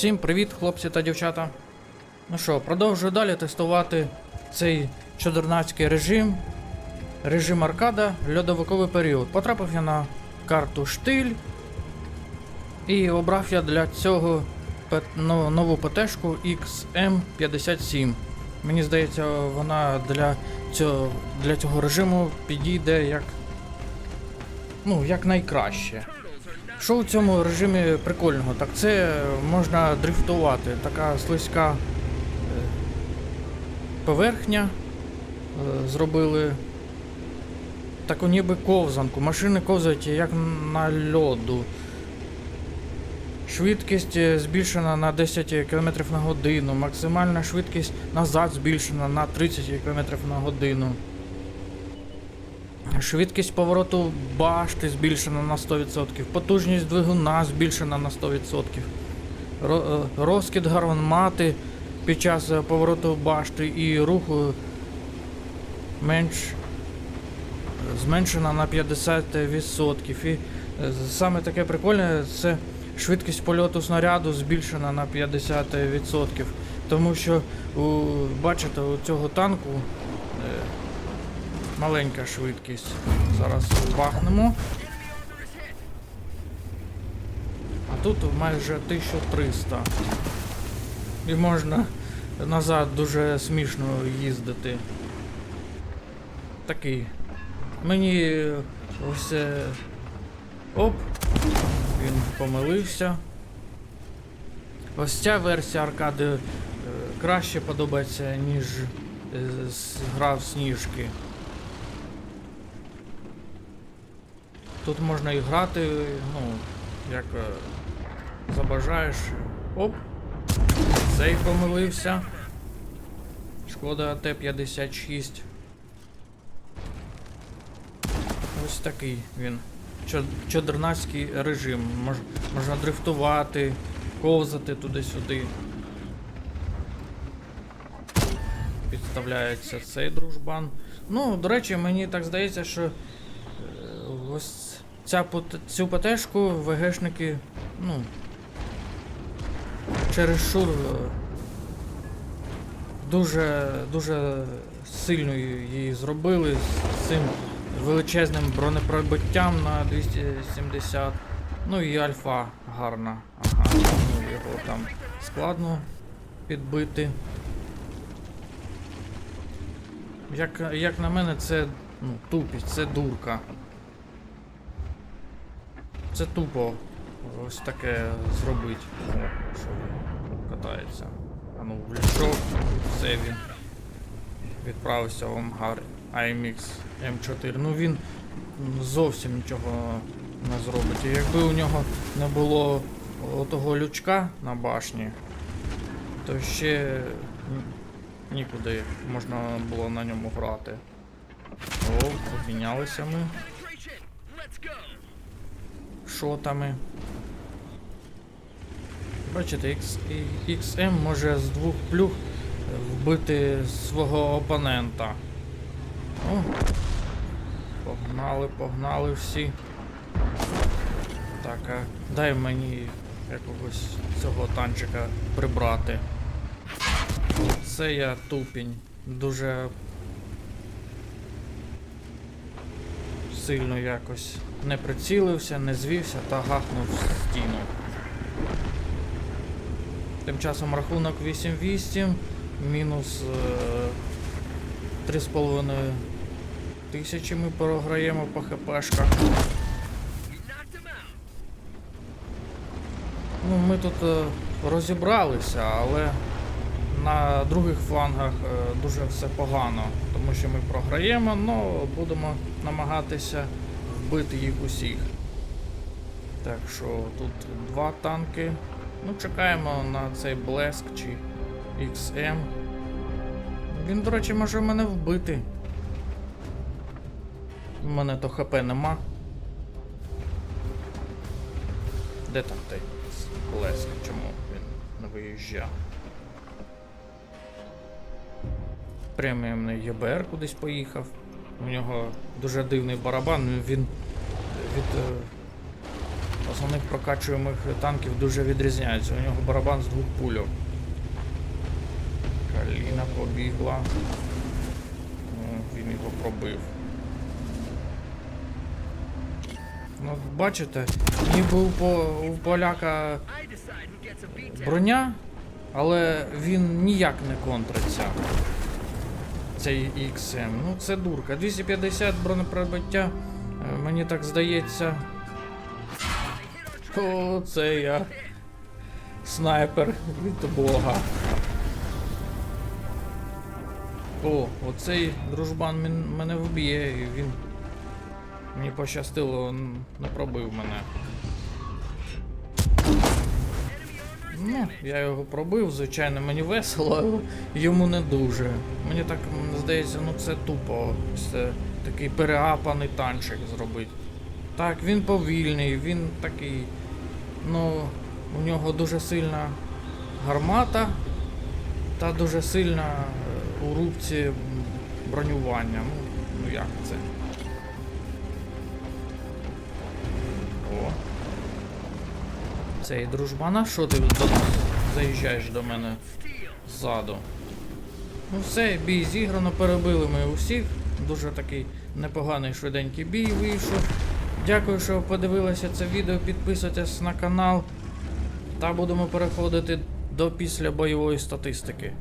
Всім привіт, хлопці та дівчата. Ну що, продовжую далі тестувати цей чудернацький режим. Режим аркада, льодовиковий період. Потрапив я на карту штиль. І обрав я для цього нову ПТшку XM57. Мені здається, вона для цього, для цього режиму підійде як. Ну, як найкраще. Що у цьому режимі прикольного? Так це можна дрифтувати. Така слизька е, поверхня е, зробили. Таку ніби ковзанку. Машини ковзають як на льоду. Швидкість е, збільшена на 10 км на годину. Максимальна швидкість назад збільшена на 30 км на годину. Швидкість повороту башти збільшена на 100%, потужність двигуна збільшена на 100%. Ро- е, Розкид гармати під час е, повороту башти і руху менш зменшена на 50%. І е, саме таке прикольне це швидкість польоту снаряду збільшена на 50%. Тому що бачите, у цього танку е, Маленька швидкість. Зараз бахнемо. А тут майже 1300. І можна назад дуже смішно їздити. Такий. Мені ось. е, Оп. Він помилився. Ось ця версія аркади е, краще подобається, ніж е, гра в сніжки. Тут можна і грати, ну, як е, забажаєш. Оп. Цей помилився. Шкода Т-56. Ось такий він. Чо- Чодернацький режим. Мож, можна дрифтувати, ковзати туди-сюди. Підставляється цей дружбан. Ну, до речі, мені так здається, що е, ось ця цю ПТшку ВГшники, ну. Через шур е, дуже, дуже сильно її зробили з цим величезним бронепробиттям на 270. Ну і альфа гарна. Ага, ну його там складно підбити. Як, як на мене, це ну, тупість, це дурка. Це тупо ось таке зробити. О, що він катається. А ну, влішов, все він відправився в Амгар IMX M4. Ну він зовсім нічого не зробить. І якби у нього не було отого лючка на башні, то ще нікуди можна було на ньому грати. О, обмінялися ми шотами. Бачите, XM може з двох плюх е, вбити свого опонента. О, погнали, погнали всі. Так, а дай мені якогось цього танчика прибрати. Це я тупінь. Дуже сильно якось не прицілився, не звівся та гахнув в стіну. Тим часом рахунок 8-8, мінус е, 3,5 тисячі ми програємо по хпшках. Ну, ми тут е, розібралися, але на других флангах е, дуже все погано, тому що ми програємо, але будемо намагатися вбити їх усіх. Так що тут два танки. Ну, чекаємо на цей Блеск чи XM. Він, до речі, може мене вбити. У мене то ХП нема. Де там той Блеск? Чому він не виїжджав? Преміумний ЄБР кудись поїхав. У нього дуже дивний барабан, він від е, основних прокачуємих танків дуже відрізняється. У нього барабан з двох пульок. Каліна побігла. О, він його пробив. Ну, бачите, ніби у, по, у поляка броня, але він ніяк не контриться. Цей XM. Ну це дурка. 250 бронепробиття, е, мені так здається. О, це я. Снайпер від Бога. О, оцей дружбан мене вб'є, і він. Мені пощастило, н- не пробив мене. Ну, я його пробив, звичайно, мені весело, але йому не дуже. Мені так здається, ну це тупо. Це такий переапаний танчик зробити. Так, він повільний, він такий. Ну, у нього дуже сильна гармата та дуже сильна е, у рубці бронювання. Ну, ну як це? Цей дружбана, що ти до нас заїжджаєш до мене ззаду? Ну все, бій зіграно, перебили ми усіх. Дуже такий непоганий швиденький бій вийшов. Дякую, що подивилися це відео. Підписуйтесь на канал. Та будемо переходити до післябойової статистики.